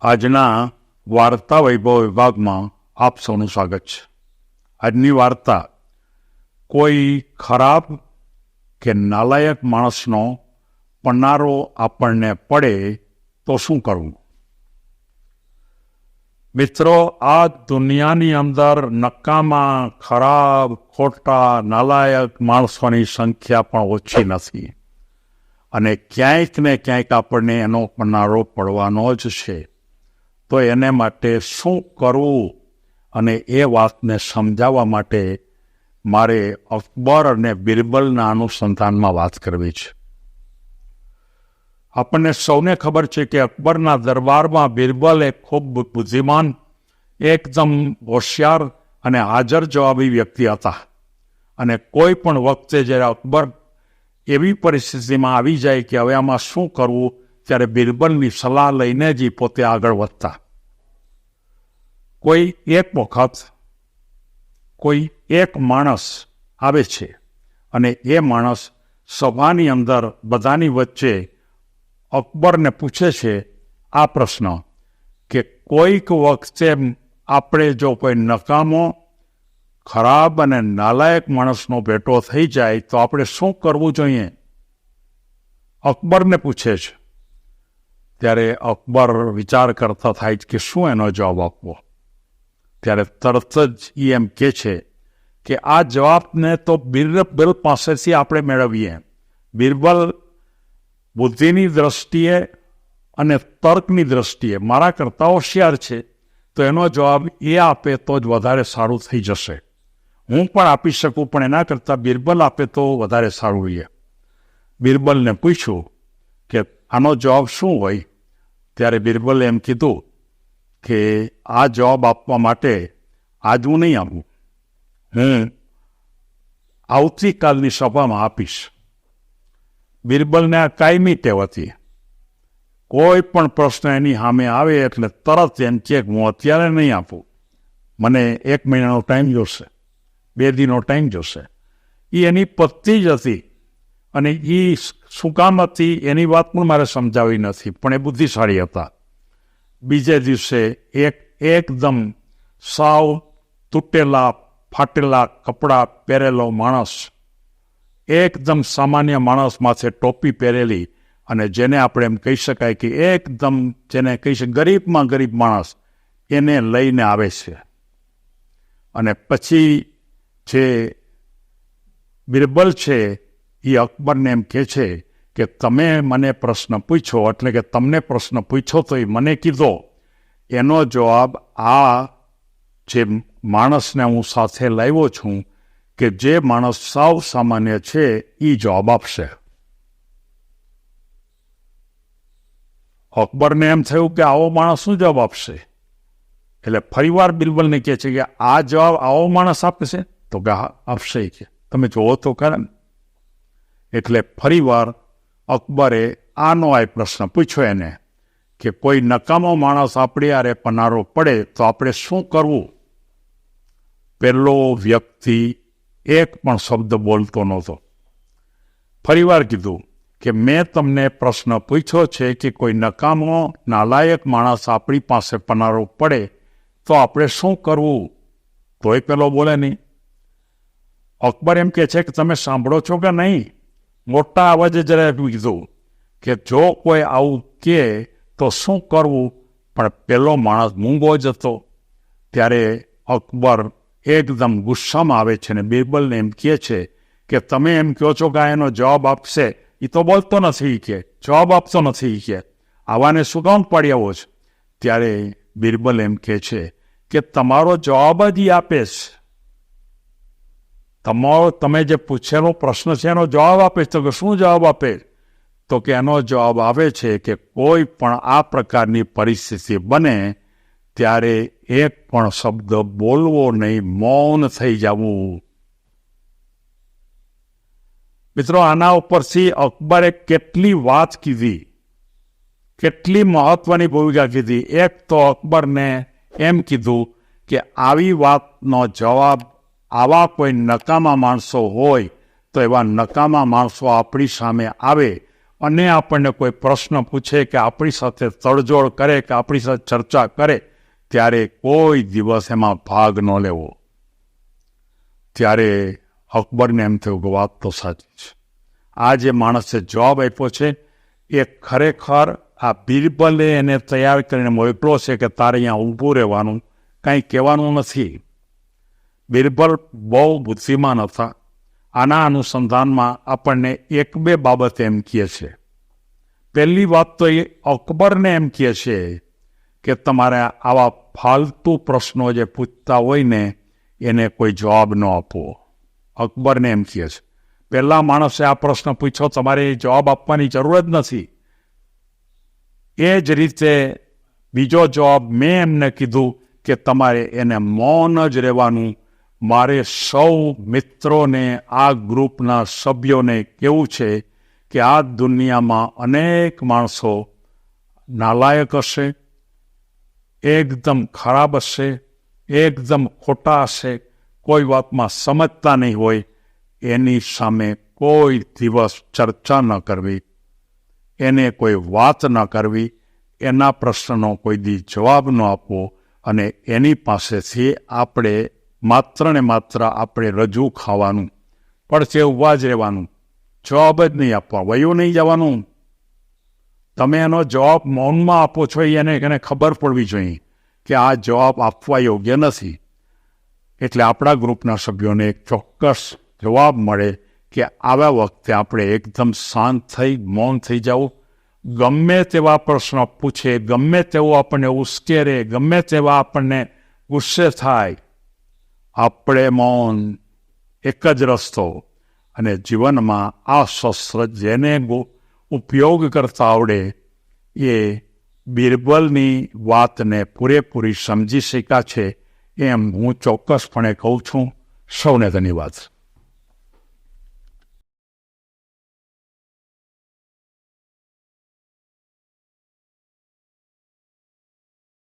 આજના વાર્તા વૈભવ વિભાગમાં આપ સૌનું સ્વાગત છે. આજની વાર્તા, કોઈ ખરાબ કે નાલાયક માણસનો પન્નારો આપણને પડે તો શું કરવું? મિત્રો, આ દુનિયાની અંદર નકામા, ખરાબ, ખોટા, નાલાયક માણસોની સંખ્યા પણ ઓછી નથી. અને ક્યાંક ને ક્યાંક આપણને એનો પન્નારો પડવાનો જ છે. તો એને માટે શું કરવું અને એ વાતને સમજાવવા માટે મારે અકબર અને બિરબલના અનુસંધાનમાં વાત કરવી છે. આપણને સૌને ખબર છે કે અકબરના દરબારમાં બિરબલ એક ખૂબ બુદ્ધિમાન, એકદમ હોશિયાર અને હાજર જવાબી વ્યક્તિ હતા અને કોઈ પણ વખતે જ્યારે અકબર એવી પરિસ્થિતિમાં આવી જાય કે હવે આમાં શું કરવું ત્યારે બિરબલની સલાહ લઈને જ પોતે આગળ વધતા. કોઈ એક વખત કોઈ એક માણસ આવે છે અને એ માણસ સભાની અંદર બધાની વચ્ચે અકબરને પૂછે છે આ પ્રશ્ન કે કોઈક વખતે આપણે જો કોઈ નકામો, ખરાબ અને નાલાયક માણસનો ભેટો થઈ જાય તો આપણે શું કરવું જોઈએ? અકબરને પૂછે છે. ત્યારે અકબર વિચાર કરતા થાય કે શું એનો જવાબ આપવો? ત્યારે તરત જ એ એમ કે છે કે આ જવાબને તો બિરબલ પાસેથી આપણે મેળવીએ. બિરબલ બુદ્ધિની દ્રષ્ટિએ અને તર્કની દ્રષ્ટિએ મારા કરતાં હોશિયાર છે, તો એનો જવાબ એ આપે તો જ વધારે સારું થઈ જશે. હું પણ આપી શકું, પણ એના કરતાં બિરબલ આપે તો વધારે સારું રહીએ બિરબલને પૂછ્યું કે આનો જવાબ શું હોય? ત્યારે બિરબલે એમ કીધું કે, આ જવાબ આપવા માટે આજ હું નહીં આપું હું આવતીકાલની સભામાં આપીશ. બિરબલને આ કાયમી ટેવ હતી. કોઈ પણ પ્રશ્ન એની સામે આવે એટલે તરત એમ કે, હું અત્યારે નહીં આપું. મને એક મહિનાનો ટાઈમ જોશે. બે દીનો ટાઈમ જોશે. એ એની પત્તી જ હતી અને એ શું કામ હતી? એની વાત પણ મારે સમજાવી નથી, પણ એ બુદ્ધિશાળી હતા. બીજે દિવસે એક, એકદમ સાવ તૂટેલા, ફાટેલા કપડાં પહેરેલો માણસ, એકદમ સામાન્ય માણસ માથે ટોપી પહેરેલી અને જેને આપણે એમ કહી શકાય કે એકદમ જેને કહી શકાય ગરીબમાં ગરીબ માણસ, એને લઈને આવે છે. અને પછી જે બિરબલ છે એ અકબરને એમ કહે છે કે, તમે મને પ્રશ્ન પૂછો. એટલે કે, તમને પ્રશ્ન પૂછો તો એ મને કીધો. એનો જવાબ આ જે માણસને હું સાથે લાવ્યો છું કે જે માણસ સાવ સામાન્ય છે એ જવાબ આપશે. અકબરને એમ થયું કે, આવો માણસ શું જવાબ આપશે? એટલે ફરીવાર બિરબલને કહે છે કે, આ જવાબ આવો માણસ આપશે તો કે આપશે કે. તમે જોવો તો ખરા એટલે ફરીવાર અકબરે આનો આ પ્રશ્ન પૂછ્યો એને કે કોઈ નકામો માણસ આપણી આરે પનારો પડે તો આપણે શું કરવું? પેલો વ્યક્તિ એક પણ શબ્દ બોલતો નહોતો. ફરીવાર કીધું કે મેં તમને પ્રશ્ન પૂછ્યો છે કે કોઈ નકામો નાલાયક માણસ આપણી પાસે પનારો પડે તો આપણે શું કરવું? તોય પેલો બોલે નહીં. અકબર એમ કે છે કે તમે સાંભળો છો કે નહીં? મોટા અવાજે જરા કીધું કે જો કોઈ આવું કહે તો શું કરવું? પણ પેલો માણસ મૂંગો જ હતો. ત્યારે અકબર એકદમ ગુસ્સામાં આવે છે ને બિરબલને એમ કહે છે કે તમે એમ કહો છો કે એનો જવાબ આપશે. એ તો બોલતો નથી કે, જવાબ આપતો નથી કે. આવાને શું કામ પાડી આવો છે? ત્યારે બિરબલ એમ કહે છે કે તમારો જવાબ જ એ આપે છે. તમારો, તમે જે પૂછેલો પ્રશ્ન છે એનો જવાબ આપે તો કે શું જવાબ આપે? તો કે એનો જવાબ આવે છે કે કોઈ પણ આ પ્રકારની પરિસ્થિતિ બને, ત્યારે એક પણ શબ્દ બોલવો નહીં, મૌન થઈ જવું. મિત્રો, આના ઉપરથી અકબરે કેટલી વાત કીધી, કેટલી મહત્વની ભૂમિકા કીધી. એક તો અકબરને એમ કીધું કે આવી વાતનો જવાબ આવા કોઈ નકામા માણસો હોય, તો એવા નકામા માણસો આપણી સામે આવે અને આપણને કોઈ પ્રશ્ન પૂછે કે આપણી સાથે તડજોડ કરે કે આપણી સાથે ચર્ચા કરે, ત્યારે કોઈ દિવસ એમાં ભાગ ન લેવો. ત્યારે અકબરને એમ થયું કે વાત તો સાચી છે. આ જે માણસે જવાબ આપ્યો છે, એ ખરેખર આ બિરબલે એને તૈયાર કરીને મોકલો છે કે તારે અહીંયા ઊભું રહેવાનું, કાંઈ કહેવાનું નથી. બિરબલ બહુ બુદ્ધિમાન હતા. આના અનુસંધાનમાં આપણને એક બે બાબત એમ કહે છે. પહેલી વાત તો એ અકબરને એમ કહે છે કે તમારે આવા ફાલતુ પ્રશ્નો જે પૂછતા હોય ને, એને કોઈ જવાબ ન આપવો અકબરને એમ કહે છે. પહેલાં માણસે આ પ્રશ્ન પૂછ્યો, તમારે એ જવાબ આપવાની જરૂર જ નથી. એ જ રીતે બીજો જવાબ મેં એમને કીધું કે તમારે એને મૌન જ રહેવાનું મારે સૌ મિત્રોને, આ ગ્રુપના સભ્યોને કેવું છે કે આ દુનિયામાં અનેક માણસો નાલાયક હશે, એકદમ ખરાબ હશે, એકદમ ખોટા હશે, કોઈ વાતમાં સમજતા નહીં હોય, એની સામે કોઈ દિવસ ચર્ચા ન કરવી, એને કોઈ વાત ન કરવી, એના પ્રશ્નનો કોઈ દી જવાબ ન આપવો અને એની પાસેથી આપણે માત્ર ને માત્ર આપણે રજૂ ખાવાનું, પડશે ઊભા જ રહેવાનું, જવાબ જ નહીં આપવા, વયું નહીં જવાનું. તમે એનો જવાબ મૌનમાં આપો છો એને એને ખબર પડવી જોઈએ કે આ જવાબ આપવા યોગ્ય નથી. એટલે આપણા ગ્રુપના સભ્યોને એક ચોક્કસ જવાબ મળે કે આવા વખતે આપણે એકદમ શાંત થઈ, મૌન થઈ જવું ગમે તેવા પ્રશ્નો પૂછે, ગમે તેવું આપણને ઉશ્કેરે, ગમે તેવા આપણને ગુસ્સે થાય આપણે મૌન એક જ રસ્તો અને જીવનમાં આ શસ્ત્ર જેને ઉપયોગ કરતા આવડે એ બિરબલની વાતને પૂરેપૂરી સમજી શક્યા છે એમ હું ચોક્કસપણે કહું છું. સૌને ધન્યવાદ.